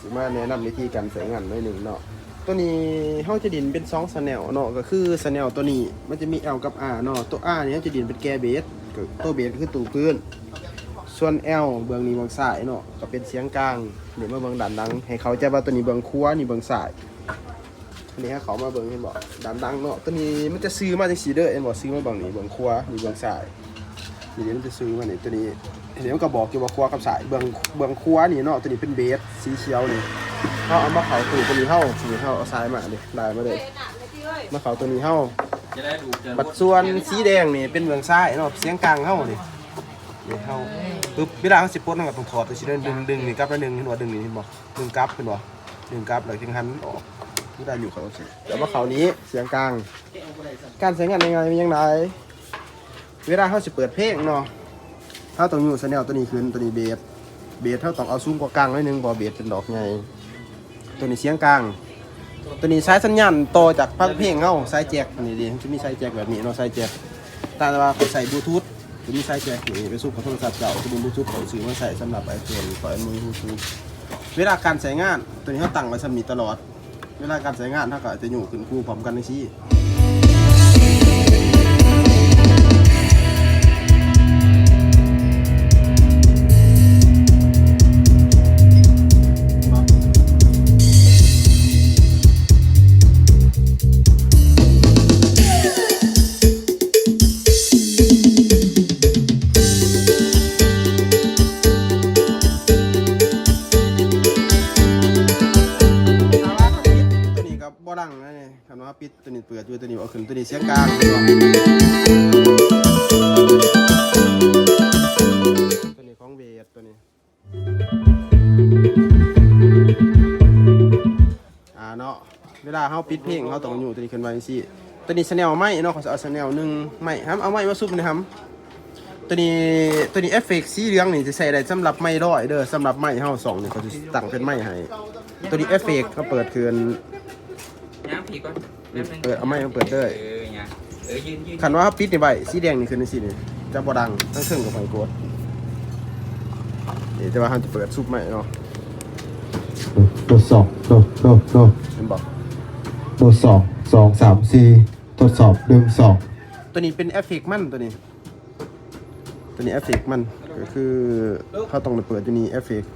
สิมาแนะนำวิธีการใช้งานหน่อยหนึ่งเนาะ ตัวนี้เฮาจะดินเป็น2 channel เนาะก็คือ channel ตัวนี้มันจะมี L กับ R เนาะตัว R เนี่ยเราจะดินเป็นแกเบสก็ตัวเบสก็คือตูพื้น ส่วน L เบื้องนี้เบื้องซ้ายเนาะก็เป็นเสียงกลางเดี๋ยวมาเบื้องด้านหลัง ให้เขาใจว่าตัวนี้เบื้องครัวนี่เบื้องซ้ายอันนี้ให้เขามาเบื้องเห็นบ่ด้านหลังเนาะตัวนี้มันจะซื้อมาจังซี่เด้อเห็นบ่ซื้อมาเบื้องนี้เบื้องครัวนี่เบื้องซ้าย นี่เดี๋ยวมันจะซื้อมาเนี่ยตัวนี้เดี๋ยวมันก็บอกอยู่ว่าครัวกับซ้ายเบื้องเบื้องครัวนี่เนาะตัวนี้เป็นเบสสีเขียวนี่เฮาเอามาเขาตัวนี้เฮานี่เฮาเอาซ้ายมาดิได้มาเลยมาเขาตัวนี้เฮาจะได้ดูจะบัดส่วนสีแดงนี่เป็นเบื้องซ้ายเนาะเสียงกลางเฮานี่นี่เฮาปึ๊บเวลาเฮาสิปลดมันก็ต้องถอดตัวสิเดินดึงดึงนี่กลับแล้วดึงเห็นบ่ดึงนี่เห็นบ่ดึงกลับเห็นบ่ดึงกลับแล้วจึงหันออกที่ได้อยู่เขาสิแต่ว่าเขานี้เสียงกลาง การใช้งานยังไงเป็นยังไง เวลาเฮาสิเปิดเพลงเนาะเฮาต้องอยู่สแนลตัวนี้ขึ้นตัวนี้เบสเบสเฮาต้องเอาสูงกว่ากลางหน่อยหนึงบ่เบสเป็นดอกใหญ่ตัวนี้เสียงกลาง ตัวนี้สายสัญญาณต่อจากพักเพลงเฮาสายแจ็คนี่ดิจะมีสายแจ็คแบบนี้เนาะสายแจ็คแต่ว่าใส่บลูทูธจะมีสายแจ็คนี่ไปสู้กับโทรศัพท์เก่าจะเป็นบลูทูธของซื้อมาใส่สำหรับไอโฟนปล่อยมือบลูทูธเวลาการใช้งานตัวนี้เขาตั้งไว้สำนีตลอด เวลาการใช้งานเขาก็จะอยู่ขึ้นคู่พร้อมกันในซี่ บ่ดังนะนี่คำว่าปิดตัวนี้เปิดอยู่ตัวนี้เอาขึ้นตัวนี้เสียงกลางตัวนี้ของเบสตัวนี้อ่าเนาะเวลาเขาปิดเพลงเขาต้องอยู่ตัวนี้ขึ้นมาสิตัวนี้ชแนลไม้เนาะเขาจะเอาชแนลหนึ่งไม้ครับเอาไม้มาซุบนะครับตัวนี้ตัวนี้เอฟเฟกต์สีเหลืองนี่จะใส่ได้สำหรับไม้ร้อยเด้อสำหรับไม้เฮาสองนี่เขาจะตั้งเป็นไม้ให้ตัวนี้เอฟเฟกต์เขาเปิดคืน ย่างผีก่อนเปิดเอาไม้มาเปิดเด้อเออเนี่ยเออยืนยืนคันว่าเขาปิดในใบสีแดงนี่คือในสีนี่จะบ่ดังทั้งเครื่องกับไฟกดนี่แต่ว่าเขาจะเปิดซุปไม้เนาะทดสอบโดดโดดโดดเห็นบอกโดดสองสองสามสี่ทดสอบหนึ่งสองตัวนี้เป็นเอฟเฟกต์มันตัวนี้ ตัวนี้เอฟเฟกต์มันก็คือเขาต้องเปิดตัวนี้เอฟเฟกต์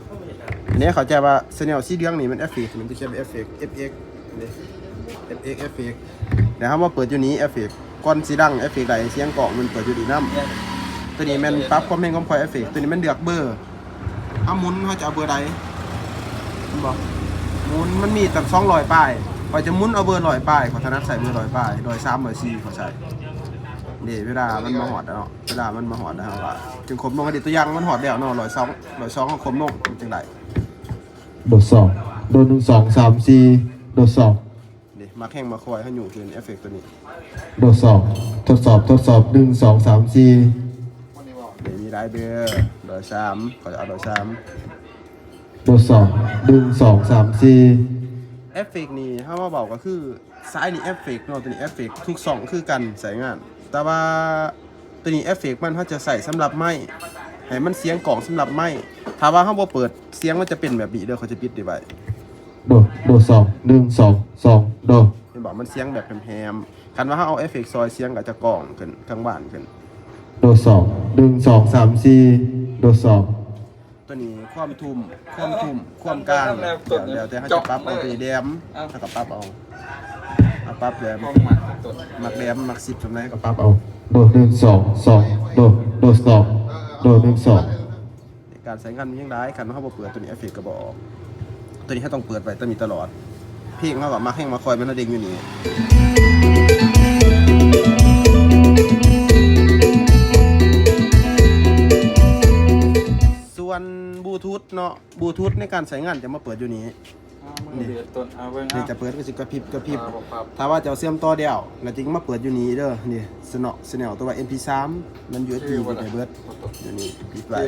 อันนี้เขาใจว่าเซเนลสีเหลืองนี่มันเอฟเฟกต์มันจะเขียนเป็นเอฟเฟกต์ FX นี่ FX เอฟเฟ กต์แต่เขามาเปิดอยู่นี้เอฟเฟคก้อนสีดังเอฟเฟกใดเสียงกล่องมันเปิดอยู่ดีน้ำตัวนี้มันปรั๊บความเร่งความคอยเอฟเฟกตัวนี้มันเลือกเบอร์เอาหมุนเขาจะเอาเบอร์ใดมันบอกหมุนมันมีตั้งสองร้อยป้ายพอจะหมุนเอาเบอร์ร้อยป้ายขอถนัดใส่เบอร์ร้อยป้ายร้อยสามร้อยสี่ขอใส่เดี๋ยวเวลามันมาหอดแล้วเนาะเวลามันมาหอดแล้วก็จึงคมลงกระดิตัวยางมันหอดแล้วเนาะร้อยสองร้อยสองก็คมลงจังไดโดดสองโดดหนึ่งสองสามสี่โดดสอง มาแข่งมาคอยให้อยู่คือเอฟเฟกต์ตัวนี้โดดสองทดสอบทดสอบหนึ่งสองสามสี่เดี๋ยวมีได้เบอร์ร้อยสามขอจะเอาร้อยสามโดดสองหนึ่งสองสามสี่เอฟเฟกต์นี่ถ้าว่าบอกก็คือซ้ายนี่เอฟเฟกต์เนาะตัวนี้เอฟเฟกต์ทุกสองคือกันใส่งาน แต่ว่าตัวนี้เอฟเฟกต์มันเขาจะใส่สำหรับไม้ให้มันเสียงกล่องสำหรับไม้ถ้าว่าเขาบ่เปิดเสียงมันจะเป็นแบบนี้เด้อเขาจะปิดดีไว้ โดดโดดสองหนึ่งสองสองโดดเห็นบอกมันเสียงแบบแฮมๆคันว่าเขาเอาเอฟเฟกต์ซอยเสียงก็จะกล่องขึ้นข้างบ้านขึ้น โดดสองหนึ่งสองสามสี่โดดสองตัวนี้ความทุ่มความทุ่มความกลางเดี๋ยวเดี๋ยวแต่เขาจะปรับเอาตัวนี้แดมถ้ากับปรับเอาเอาปรับแดมห้องหมาตดมักแดมมักสิบสำไรก็ปปรัรับบเอาโดดหนึ่งสองสองโดดโดดสองโดดหนึ่งสองการใช้งานมันยังได้คันว่าเขาบ่เปิดตัวนี้เอฟเฟกต์ก็บออก ตัวนี้ให้ต้องเปิดไปต้องมีตลอด เพลงเขากับมาแห้งมาคอยมันระเด้งอยู่นี่ส่วนบลูทูธเนาะบลูทูธในการใช้งานจะมาเปิดอยู่นี้ มึงเดือดต้นเอาเบิ่งนี่เอาจะเปิดก็สิกระพริบกระพริบครับถ้าว่าจะเอาเสียมต่อเดียวแล้วจริงมาเปิดอยู่นี่เด้อนี่สนอสแนลตัวว่า MP3 มัน USB ปิดไปเบิดอยู่นี่ปิดไว้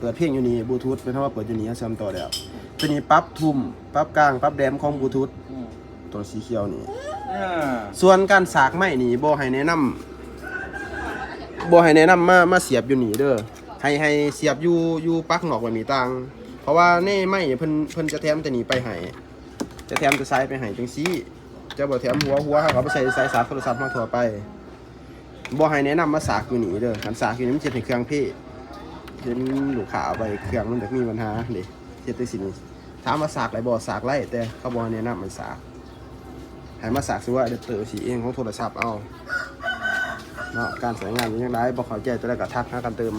เปิดเพลงอยู่นี่บลูทูธเป็นเพราะว่าเปิดอยู่นี่เอาเสียมต่อเดียวตัวนี้ปรั๊บทุ่มปรั๊บกลางปรั๊บแดมของบลูทูธตัวสีเขียวนี่ส่วนการสากไม้นี่บ่ให้แนะนำบ่ให้แนะนำมามาเสียบอยู่นี่เด้อให้ให้เสียบอยู่อยู่ปลั๊กนอกไว้มีตังเพ ราะว่าในไม่เพิ่นเพิ่นจะแถมแต่หนีไปให้จะแถมจะใส่ไปให้จังซี่จะบ่แถมหัวหัวเขาเอาไปใส่สายสาร์จโทรศัพท์มาทั่วไปบ่ให้แนะนำมาสากอยู่นี่เด้อคันสากอยู่นี่มันจะให้เครื่องเพ่เห็นลูกค้าเอาไปเครื่องมันจะมีปัญหาเด้เฮ็ดได้สินี่ถามว่าสากไรบ่สากไรแต่เขาบ่แนะนำมันสากให้มาสากสิว่าอะแดเตอร์สีเองของโทรศัพท์เอาเนาะการใช้งานเป็นจังไดบ่เข้าใจตัวใดก็ทักหากันเติม